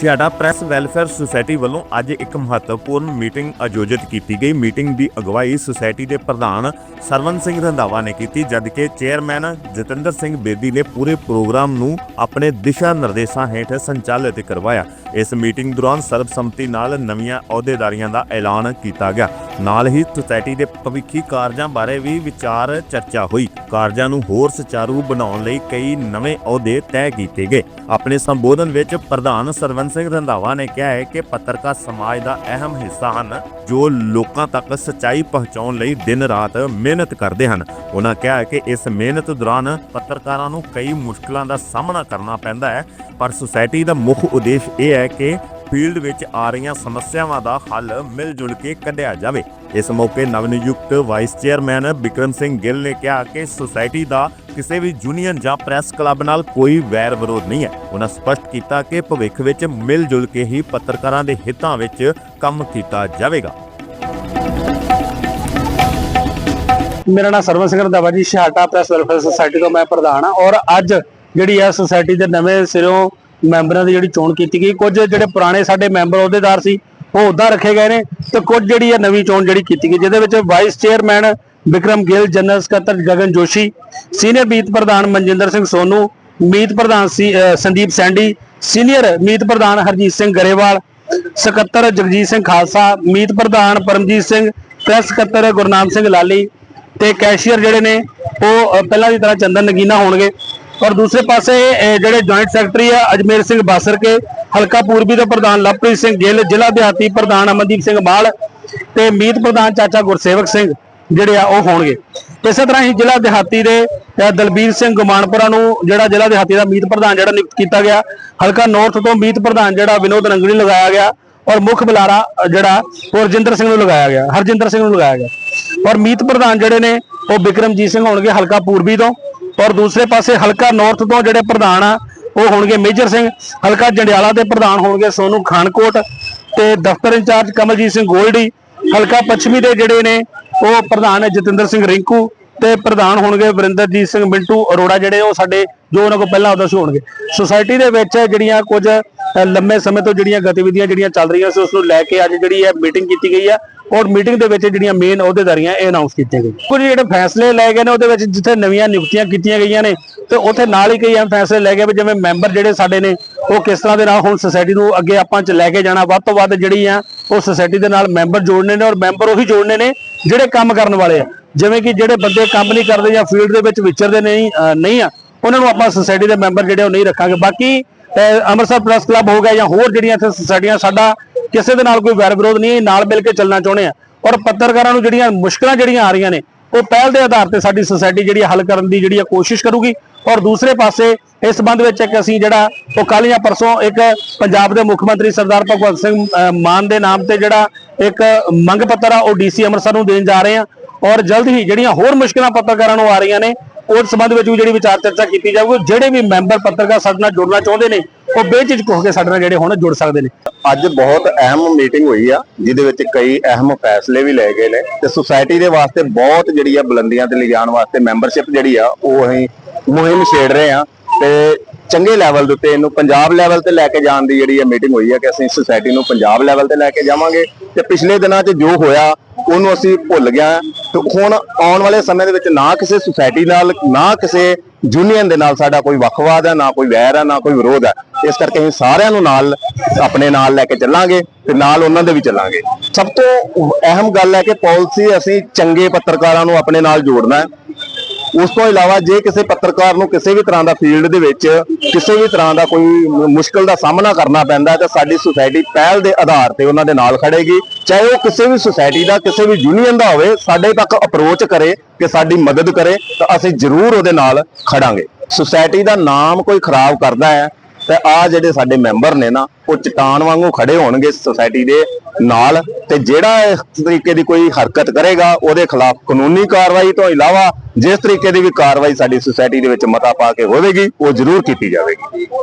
ਛਿਆਟਾ press welfare society ਵੱਲੋਂ ਅੱਜ ਇੱਕ ਮਹੱਤਵਪੂਰਨ ਮੀਟਿੰਗ ਆਯੋਜਿਤ ਕੀਤੀ ਗਈ। ਮੀਟਿੰਗ ਦੀ ਅਗਵਾਈ ਸੁਸਾਇਟੀ ਦੇ ਪ੍ਰਧਾਨ ਸਰਵਨ ਸਿੰਘ ਰੰਧਾਵਾ ਨੇ ਕੀਤੀ, ਜਦਕਿ ਚੇਅਰਮੈਨ ਜਤਿੰਦਰ ਸਿੰਘ ਬੇਦੀ ਨੇ ਪੂਰੇ ਪ੍ਰੋਗਰਾਮ ਨੂੰ ਆਪਣੇ ਦਿਸ਼ਾ ਨਿਰਦੇਸ਼ਾਂ ਹੇਠ ਸੰਚਾਲਿਤ ਕਰਵਾਇਆ। ਇਸ ਮੀਟਿੰਗ ਦੌਰਾਨ ਸਰਬਸੰਮਤੀ ਨਾਲ ਨਵੀਆਂ ਅਹੁਦੇਦਾਰੀਆਂ ਦਾ ਐਲਾਨ ਕੀਤਾ ਗਿਆ। ਨਾਲ ਹੀ ਸੁਸਾਇਟੀ ਦੇ ਭਵਿੱਖੀ ਕਾਰਜਾਂ ਬਾਰੇ ਵੀ ਵਿਚਾਰ ਚਰਚਾ ਹੋਈ। ਕਾਰਜਾਂ ਨੂੰ ਹੋਰ ਸੁਚਾਰੂ ਬਣਾਉਣ ਲਈ ਕਈ ਨਵੇਂ ਅਹੁਦੇ ਤੈਅ ਕੀਤੇ ਗਏ। ਆਪਣੇ ਸੰਬੋਧਨ ਵਿੱਚ ਪ੍ਰਧਾਨ ਸਰਵੰਤ ਸਿੰਘ ਰੰਧਾਵਾ ਨੇ ਕਿਹਾ ਹੈ ਕਿ ਪੱਤਰਕਾਰ ਸਮਾਜ ਦਾ ਅਹਿਮ ਹਿੱਸਾ ਹਨ, ਜੋ ਲੋਕਾਂ ਤੱਕ ਸੱਚਾਈ ਪਹੁੰਚਾਉਣ ਲਈ ਦਿਨ ਰਾਤ ਮਿਹਨਤ ਕਰਦੇ ਹਨ। ਉਹਨਾਂ ਕਿਹਾ ਕਿ ਇਸ ਮਿਹਨਤ ਦੌਰਾਨ ਪੱਤਰਕਾਰਾਂ ਨੂੰ ਕਈ ਮੁਸ਼ਕਲਾਂ ਦਾ ਸਾਹਮਣਾ ਕਰਨਾ ਪੈਂਦਾ ਹੈ, ਪਰ ਸੁਸਾਇਟੀ ਦਾ ਮੁੱਖ ਉਦੇਸ਼ ਇਹ ਹੈ ਕਿ ਫੀਲਡ ਵਿੱਚ ਆ ਰਹੀਆਂ ਸਮੱਸਿਆਵਾਂ ਦਾ ਹੱਲ ਮਿਲ ਜੁਲ ਕੇ ਕੱਢਿਆ ਜਾਵੇ। ਇਸ ਮੌਕੇ ਨਵਨਿਯੁਕਤ ਵਾਈਸ ਚੇਅਰਮੈਨ ਬਿਕਰਮ ਸਿੰਘ ਗਿੱਲ ਨੇ ਕਿਹਾ ਕਿ ਸੁਸਾਇਟੀ ਦਾ ਕਿਸੇ ਵੀ ਯੂਨੀਅਨ ਜਾਂ ਪ੍ਰੈਸ ਕਲੱਬ ਨਾਲ ਕੋਈ ਵੈਰ ਵਿਰੋਧ ਨਹੀਂ ਹੈ। ਉਹਨਾਂ ਸਪਸ਼ਟ ਕੀਤਾ ਕਿ ਭਵਿੱਖ ਵਿੱਚ ਮਿਲ ਜੁਲ ਕੇ ਹੀ ਪੱਤਰਕਾਰਾਂ ਦੇ ਹਿੱਤਾਂ ਵਿੱਚ ਕੰਮ ਕੀਤਾ ਜਾਵੇਗਾ। ਮੇਰਾ ਨਾਮ Sarwan Singh Randhawa ji ਛਾਟਾ press welfare society ਤੋਂ ਮੈਂ ਪ੍ਰਧਾਨ ਹਾਂ ਔਰ ਅੱਜ ਜਿਹੜੀ ਹੈ ਸੁਸਾਇਟੀ ਦੇ ਨਵੇਂ ਸਿਰੋਂ ਮੈਂਬਰਾਂ ਦੀ ਜਿਹੜੀ ਚੋਣ ਕੀਤੀ ਗਈ, ਕੁਝ ਜਿਹੜੇ ਪੁਰਾਣੇ ਸਾਡੇ ਮੈਂਬਰ ਅਹੁਦੇਦਾਰ ਸੀ, ਉਹ ਉਦਾਂ ਰੱਖੇ ਗਏ ਨੇ ਤੇ ਕੁਝ ਜਿਹੜੀ ਹੈ ਨਵੀਂ ਚੋਣ ਜਿਹੜੀ ਕੀਤੀ ਗਈ, ਜਿਹਦੇ ਵਿੱਚ vice chairman Vikram Gill general ਸਕੱਤਰ ਗਗਨ ਜੋਸ਼ੀ ਸੀਨੀਅਰ ਮੀਤ ਪ੍ਰਧਾਨ ਮਨਜਿੰਦਰ ਸਿੰਘ ਸੋਨੂ ਮੀਤ ਪ੍ਰਧਾਨ ਸੀ- ਸੰਦੀਪ ਸੈਂਡੀ ਸੀਨੀਅਰ ਮੀਤ ਪ੍ਰਧਾਨ ਹਰਜੀਤ ਸਿੰਘ ਗਰੇਵਾਲ ਸਕੱਤਰ ਜਗਜੀਤ ਸਿੰਘ ਖਾਲਸਾ ਮੀਤ ਪ੍ਰਧਾਨ ਪਰਮਜੀਤ ਸਿੰਘ ਪ੍ਰੈਸ ਸਕੱਤਰ ਗੁਰਨਾਮ ਸਿੰਘ ਲਾਲੀ ਤੇ ਕੈਸ਼ੀਅਰ ਜਿਹੜੇ ਨੇ, ਉਹ ਪਹਿਲਾਂ ਦੀ ਤਰ੍ਹਾਂ ਚੰਦਨ ਨਗੀਨਾ ਹੋਣਗੇ। ਔਰ ਦੂਸਰੇ ਪਾਸੇ ਜਿਹੜੇ ਜੁਆਇੰਟ ਸੈਕਟਰੀ ਆ, ਅਜਮੇਰ ਸਿੰਘ ਬਾਸਰਕੇ ਹਲਕਾ ਪੂਰਬੀ ਦੇ ਪ੍ਰਧਾਨ ਲਵਪ੍ਰੀਤ ਸਿੰਘ ਗਿੱਲ, ਜ਼ਿਲ੍ਹਾ ਦਿਹਾਤੀ ਪ੍ਰਧਾਨ ਅਮਨਦੀਪ ਸਿੰਘ ਮਾਲ ਤੇ ਮੀਤ ਪ੍ਰਧਾਨ ਚਾਚਾ ਗੁਰਸੇਵਕ ਸਿੰਘ ਜਿਹੜੇ ਆ, ਉਹ ਹੋਣਗੇ। ਇਸੇ ਤਰ੍ਹਾਂ ਹੀ ਜ਼ਿਲ੍ਹਾ ਦਿਹਾਤੀ ਦੇ ਦਲਬੀਰ ਸਿੰਘ ਗੁਮਾਨਪੁਰਾ ਨੂੰ ਜਿਹੜਾ ਜ਼ਿਲ੍ਹਾ ਦਿਹਾਤੀ ਦਾ ਮੀਤ ਪ੍ਰਧਾਨ ਜਿਹੜਾ ਨਿਯੁਕਤ ਕੀਤਾ ਗਿਆ, ਹਲਕਾ ਨਾਰਥ ਤੋਂ ਮੀਤ ਪ੍ਰਧਾਨ ਜਿਹੜਾ ਵਿਨੋਦ ਰੰਗੜੀ ਲਗਾਇਆ ਗਿਆ ਔਰ ਮੁੱਖ ਬੁਲਾਰਾ ਜਿਹੜਾ ਉਹ ਰਜਿੰਦਰ ਸਿੰਘ ਨੂੰ ਲਗਾਇਆ ਗਿਆ, ਹਰਜਿੰਦਰ ਸਿੰਘ ਨੂੰ ਲਗਾਇਆ ਗਿਆ। ਔਰ ਮੀਤ ਪ੍ਰਧਾਨ ਜਿਹੜੇ ਨੇ, ਉਹ ਬਿਕਰਮਜੀਤ ਸਿੰਘ ਹੋਣਗੇ ਹਲਕਾ ਪੂਰਬੀ ਤੋਂ। ਔਰ ਦੂਸਰੇ ਪਾਸੇ ਹਲਕਾ ਨਾਰਥ ਤੋਂ ਜਿਹੜੇ ਪ੍ਰਧਾਨ ਆ, ਉਹ ਹੋਣਗੇ ਮੇਜਰ ਸਿੰਘ, ਹਲਕਾ ਜੰਡਿਆਲਾ ਦੇ ਪ੍ਰਧਾਨ ਹੋਣਗੇ ਸੋਨੂ ਖਾਨਕੋਟ ਤੇ ਦਫ਼ਤਰ ਇੰਚਾਰਜ ਕਮਲਜੀਤ ਸਿੰਘ ਗੋਲਡੀ, ਹਲਕਾ ਪੱਛਮੀ ਦੇ ਜਿਹੜੇ ਨੇ, ਉਹ ਪ੍ਰਧਾਨ ਹੈ ਜਤਿੰਦਰ ਸਿੰਘ ਰਿੰਕੂ ਤੇ ਪ੍ਰਧਾਨ ਹੋਣਗੇ ਵਰਿੰਦਰਜੀਤ ਸਿੰਘ ਮਿੰਟੂ ਅਰੋੜਾ ਜਿਹੜੇ ਉਹ ਸਾਡੇ ਜੋ ਉਹਨਾਂ ਕੋਲ ਪਹਿਲਾਂ ਉਹਦਾ ਸੀ ਹੋਣਗੇ। ਸੁਸਾਇਟੀ ਦੇ ਵਿੱਚ ਜਿਹੜੀਆਂ ਕੁਝ ਲੰਮੇ ਸਮੇਂ ਤੋਂ ਜਿਹੜੀਆਂ ਗਤੀਵਿਧੀਆਂ ਜਿਹੜੀਆਂ ਚੱਲ ਰਹੀਆਂ ਸੀ ਉਸ ਨੂੰ ਲੈ ਕੇ ਅੱਜ ਜਿਹੜੀ ਹੈ ਮੀਟਿੰਗ ਕੀਤੀ ਗਈ ਆ। ਔਰ ਮੀਟਿੰਗ ਦੇ ਵਿੱਚ ਜਿਹੜੀਆਂ ਮੇਨ ਅਹੁਦੇਦਾਰੀਆਂ ਇਹ ਅਨਾਉਂਸ ਕੀਤੀਆਂ ਗਈਆਂ। ਕੁਝ ਜਿਹੜੇ ਫੈਸਲੇ ਲਏ ਗਏ ਨੇ ਉਹਦੇ ਵਿੱਚ ਜਿੱਥੇ ਨਵੀਆਂ ਨਿਯੁਕਤੀਆਂ ਕੀਤੀਆਂ ਗਈਆਂ ਨੇ ਤੇ ਉੱਥੇ ਨਾਲ ਹੀ ਕਈ ਐਮ ਫੈਸਲੇ ਲਏ ਗਏ ਵੀ ਜਿਵੇਂ ਮੈਂਬਰ ਜਿਹੜੇ ਸਾਡੇ ਨੇ, ਉਹ ਕਿਸ ਤਰ੍ਹਾਂ ਦੇ ਨਾਲ ਹੁਣ ਸੋਸਾਇਟੀ ਨੂੰ ਅੱਗੇ ਆਪਾਂ ਚ ਲੈ ਕੇ ਜਾਣਾ, ਵੱਧ ਤੋਂ ਵੱਧ ਜਿਹੜੀ ਆ ਉਹ ਸੁਸਾਇਟੀ ਦੇ ਨਾਲ ਮੈਂਬਰ ਜੋੜਨੇ ਨੇ ਔਰ ਮੈਂਬਰ ਉਹੀ ਜੋੜਨੇ ਨੇ ਜਿਹੜੇ ਕੰਮ ਕਰਨ ਵਾਲੇ ਆ। ਜਿਵੇਂ ਕਿ ਜਿਹੜੇ ਬੰਦੇ ਕੰਮ ਨਹੀਂ ਕਰਦੇ ਜਾਂ ਫੀਲਡ ਦੇ ਵਿੱਚ ਵਿਚਰਦੇ ਨਹੀਂ ਨਹੀਂ ਆ, ਉਹਨਾਂ ਨੂੰ ਆਪਾਂ ਸੁਸਾਇਟੀ ਦੇ ਮੈਂਬਰ ਜਿਹੜੇ ਉਹ ਨਹੀਂ ਰੱਖਾਂਗੇ। ਬਾਕੀ ਅੰਮ੍ਰਿਤਸਰ ਪ੍ਰੈਸ ਕਲੱਬ ਹੋ ਗਿਆ ਜਾਂ ਹੋਰ ਜਿਹੜੀਆਂ ਇੱਥੇ ਸੁਸਾਇਟੀਆਂ ਸਾਡਾ ਕਿਸੇ ਦੇ ਨਾਲ ਕੋਈ ਵੈਰ ਵਿਰੋਧ ਨਹੀਂ ਨਾਲ ਮਿਲ ਕੇ ਚੱਲਣਾ ਚਾਹੁੰਦੇ ਆ ਔਰ ਪੱਤਰਕਾਰਾਂ ਨੂੰ ਜਿਹੜੀਆਂ ਮੁਸ਼ਕਲਾਂ ਜਿਹੜੀਆਂ ਆ ਰਹੀਆਂ ਨੇ, ਉਹ ਪਹਿਲ ਦੇ ਆਧਾਰ ਤੇ ਸਾਡੀ ਸੁਸਾਇਟੀ ਜਿਹੜੀ ਆ ਹੱਲ ਕਰਨ ਦੀ ਜਿਹੜੀ ਆ ਕੋਸ਼ਿਸ਼ ਕਰੂਗੀ। ਔਰ ਦੂਸਰੇ ਪਾਸੇ ਇਸ ਸੰਬੰਧ ਵਿੱਚ ਇੱਕ ਅਸੀਂ ਜਿਹੜਾ, ਉਹ ਕੱਲ੍ਹ ਜਾਂ ਪਰਸੋਂ ਇੱਕ ਪੰਜਾਬ ਦੇ ਮੁੱਖ ਮੰਤਰੀ ਸਰਦਾਰ ਭਗਵੰਤ ਸਿੰਘ ਮਾਨ ਦੇ ਨਾਮ ਤੇ ਜਿਹੜਾ ਇੱਕ ਮੰਗ ਪੱਤਰ ਆ, ਉਹ ਡੀਸੀ ਅੰਮ੍ਰਿਤਸਰ ਨੂੰ ਦੇਣ ਜਾ ਰਹੇ ਆ ਔਰ ਜਲਦ ਹੀ ਜਿਹੜੀਆਂ ਹੋਰ ਮੁਸ਼ਕਲਾਂ ਪੱਤਰਕਾਰਾਂ ਨੂੰ ਆ ਰਹੀਆਂ ਨੇ, ਉਸ ਸੰਬੰਧ ਵਿੱਚ ਵੀ ਜਿਹੜੀ ਵਿਚਾਰ ਚਰਚਾ ਕੀਤੀ ਜਾਊਗੀ, ਜਿਹੜੇ ਵੀ ਮੈਂਬਰ ਪੱਤਰਕਾਰ ਸਾਡੇ ਨਾਲ ਜੁੜਨਾ ਚਾਹੁੰਦੇ ਨੇ ਉਹ ਬੇਝਿਜਕ ਹੋ ਕੇ ਸਾਡੇ ਨਾਲ ਜਿਹੜੇ ਹੁਣ ਜੁੜ ਸਕਦੇ ਨੇ। ਅੱਜ ਬਹੁਤ ਅਹਿਮ ਮੀਟਿੰਗ ਹੋਈ ਆ, ਜਿਹਦੇ ਵਿੱਚ ਕਈ ਅਹਿਮ ਫੈਸਲੇ ਵੀ ਲਏ ਗਏ ਨੇ ਤੇ ਸੁਸਾਇਟੀ ਦੇ ਵਾਸਤੇ ਬਹੁਤ ਜਿਹੜੀ ਆ ਬੁਲੰਦੀਆਂ ਤੇ ਲਿਜਾਣ ਵਾਸਤੇ ਮੈਂਬਰਸ਼ਿਪ ਜਿਹੜੀ ਆ, ਉਹ ਅਸੀਂ ਮੁਹਿੰਮ ਛੇੜ ਰਹੇ ਆ ਤੇ ਚੰਗੇ ਲੈਵਲ ਦੇ ਉੱਤੇ ਇਹਨੂੰ ਪੰਜਾਬ ਲੈਵਲ ਤੇ ਲੈ ਕੇ ਜਾਣ ਦੀ ਜਿਹੜੀ ਆ ਮੀਟਿੰਗ ਹੋਈ ਹੈ ਕਿ ਅਸੀਂ ਸੁਸਾਇਟੀ ਨੂੰ ਪੰਜਾਬ ਲੈਵਲ ਤੇ ਲੈ ਕੇ ਜਾਵਾਂਗੇ ਤੇ ਪਿਛਲੇ ਦਿਨਾਂ 'ਚ ਜੋ ਹੋਇਆ, ਉਹਨੂੰ ਅਸੀਂ ਭੁੱਲ ਗਿਆ। ਤੇ ਹੁਣ ਆਉਣ ਵਾਲੇ ਸਮੇਂ ਦੇ ਵਿੱਚ ਨਾ ਕਿਸੇ ਸੁਸਾਇਟੀ ਨਾਲ, ਨਾ ਕਿਸੇ ਯੂਨੀਅਨ ਦੇ ਨਾਲ ਸਾਡਾ ਕੋਈ ਵੱਖਵਾਦ ਹੈ, ਨਾ ਕੋਈ ਵੈਰ ਹੈ, ਨਾ ਕੋਈ ਵਿਰੋਧ ਹੈ। ਇਸ ਕਰਕੇ ਅਸੀਂ ਸਾਰਿਆਂ ਨੂੰ ਨਾਲ, ਆਪਣੇ ਨਾਲ ਲੈ ਕੇ ਚੱਲਾਂਗੇ ਤੇ ਨਾਲ ਉਹਨਾਂ ਦੇ ਵੀ ਚੱਲਾਂਗੇ। ਸਭ ਤੋਂ ਅਹਿਮ ਗੱਲ ਹੈ ਕਿ ਪਾਲਿਸੀ ਅਸੀਂ ਚੰਗੇ ਪੱਤਰਕਾਰਾਂ ਨੂੰ ਆਪਣੇ ਨਾਲ ਜੋੜਨਾ ਹੈ। ਉਸ ਤੋਂ ਇਲਾਵਾ ਜੇ ਕਿਸੇ ਪੱਤਰਕਾਰ ਨੂੰ ਕਿਸੇ ਵੀ ਤਰ੍ਹਾਂ ਦਾ ਫੀਲਡ ਦੇ ਵਿੱਚ ਕਿਸੇ ਵੀ ਤਰ੍ਹਾਂ ਦਾ ਕੋਈ ਮੁ- ਮੁਸ਼ਕਲ ਦਾ ਸਾਹਮਣਾ ਕਰਨਾ ਪੈਂਦਾ, ਤਾਂ ਸਾਡੀ ਸੁਸਾਇਟੀ ਪਹਿਲ ਦੇ ਆਧਾਰ ਤੇ ਉਹਨਾਂ ਦੇ ਨਾਲ ਖੜੇਗੀ। ਚਾਹੇ ਉਹ ਕਿਸੇ ਵੀ ਸੁਸਾਇਟੀ ਦਾ, ਕਿਸੇ ਵੀ ਯੂਨੀਅਨ ਦਾ ਹੋਵੇ, ਸਾਡੇ ਤੱਕ ਅਪਰੋਚ ਕਰੇ ਕਿ ਸਾਡੀ ਮਦਦ ਕਰੇ, ਤਾਂ ਅਸੀਂ ਜ਼ਰੂਰ ਉਹਦੇ ਨਾਲ ਖੜਾਂਗੇ। ਸੁਸਾਇਟੀ ਦਾ ਨਾਮ ਕੋਈ ਖਰਾਬ ਕਰਦਾ ਹੈ ਤੇ ਆ ਜਿਹੜੇ ਸਾਡੇ ਮੈਂਬਰ ਨੇ ਨਾ, ਉਹ ਚਟਾਨ ਵਾਂਗੂ ਖੜੇ ਹੋਣਗੇ ਸੁਸਾਇਟੀ ਦੇ ਨਾਲ ਤੇ ਜਿਹੜਾ ਇਸ ਤਰੀਕੇ ਦੀ ਕੋਈ ਹਰਕਤ ਕਰੇਗਾ, ਉਹਦੇ ਖਿਲਾਫ ਕਾਨੂੰਨੀ ਕਾਰਵਾਈ ਤੋਂ ਇਲਾਵਾ ਜਿਸ ਤਰੀਕੇ ਦੀ ਵੀ ਕਾਰਵਾਈ ਸਾਡੀ ਸੁਸਾਇਟੀ ਦੇ ਵਿੱਚ ਮਤਾ ਪਾ ਕੇ ਹੋਵੇਗੀ, ਉਹ ਜ਼ਰੂਰ ਕੀਤੀ ਜਾਵੇਗੀ।